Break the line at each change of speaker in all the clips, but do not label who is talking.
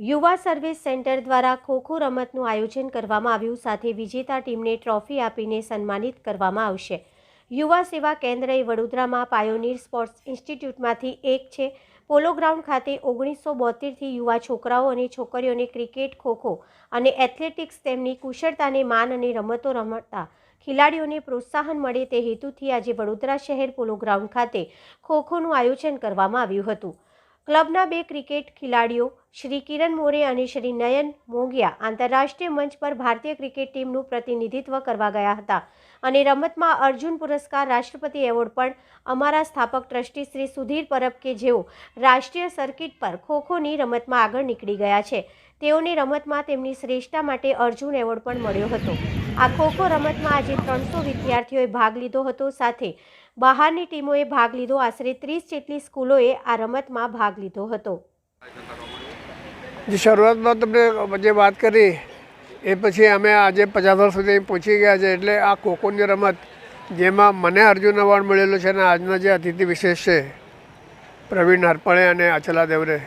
યુવા service centre દ્વારા ખોખો રમતનું આયોજન કરવામાં આવ્યું, સાથે વિજેતા ટીમને ટ્રોફી આપીને સન્માનિત કરવામાં આવશે. યુવા સેવા કેન્દ્ર એ વડોદરામાં પાયોનીર સ્પોર્ટ્સ ઇન્સ્ટિટ્યૂટમાંથી એક છે. પોલો ગ્રાઉન્ડ ખાતે ઓગણીસો બોતેરથી યુવા છોકરાઓ અને છોકરીઓને ક્રિકેટ, ખોખો અને એથ્લેટિક્સ તેમની કુશળતાને માન અને રમતો રમતા ખેલાડીઓને પ્રોત્સાહન મળે તે હેતુથી આજે વડોદરા શહેર પોલો ગ્રાઉન્ડ ખાતે ખોખોનું આયોજન કરવામાં આવ્યું હતું. ક્લબના બે ક્રિકેટ ખેલાડીઓ, શ્રી કિરણ મોરે અને શ્રી નયન મોંગિયા આંતરરાષ્ટ્રીય મંચ પર ભારતીય ક્રિકેટ ટીમનું પ્રતિનિધિત્વ કરવા ગયા હતા. અને રમતમાં અર્જુન પુરસ્કાર રાષ્ટ્રપતિ એવોર્ડ પણ અમારા સ્થાપક ટ્રસ્ટી શ્રી સુધીર પરબ કે જેઓ રાષ્ટ્રીય સર્કિટ પર ખોખોની રમતમાં આગળ નીકળી ગયા છે, તેઓને રમતમાં તેમની શ્રેષ્ઠતા માટે અર્જુન એવોર્ડ પણ મળ્યો હતો. આ ખોખો રમતમાં આજે ત્રણસો વિદ્યાર્થીઓએ ભાગ લીધો હતો, સાથે બહારની ટીમોએ ભાગ લીધો. આશરે ત્રીસ જેટલી સ્કૂલોએ આ રમતમાં ભાગ લીધો હતો.
જે શરૂઆતમાં તમને જે વાત કરી, એ પછી અમે આજે પચાસ વર્ષ સુધી પહોંચી ગયા છે. એટલે આ ખોખોની રમત, જેમાં મને અર્જુન એવોર્ડ મળેલો છે અને આજના જે અતિથિ વિશેષ છે, પ્રવીણ હરપણે અને અચલા દેવરે,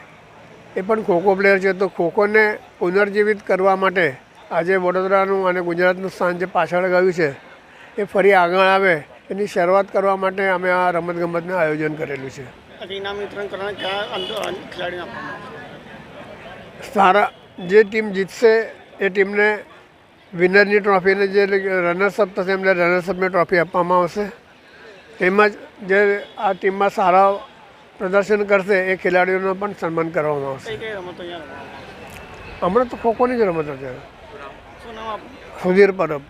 એ પણ ખોખો પ્લેયર છે. તો ખોખોને પુનર્જીવિત કરવા માટે આજે વડોદરાનું અને ગુજરાતનું સ્થાન જે પાછળ ગયું છે, એ ફરી આગળ આવે. એની શરૂઆત કરવા માટે અમે આ રમતગમતનું આયોજન કરેલું છે. સારા જે ટીમ જીતશે એ ટીમને વિનરની ટ્રોફીને જે રનર્સઅપ થશે એમને રનર્સઅપની ટ્રોફી આપવામાં આવશે. તેમજ જે આ ટીમમાં સારા પ્રદર્શન કરશે એ ખેલાડીઓનું પણ સન્માન કરવામાં આવશે. હમણાં તો ખોખોની જ રમત છે.
શું
સુધીર પરબ.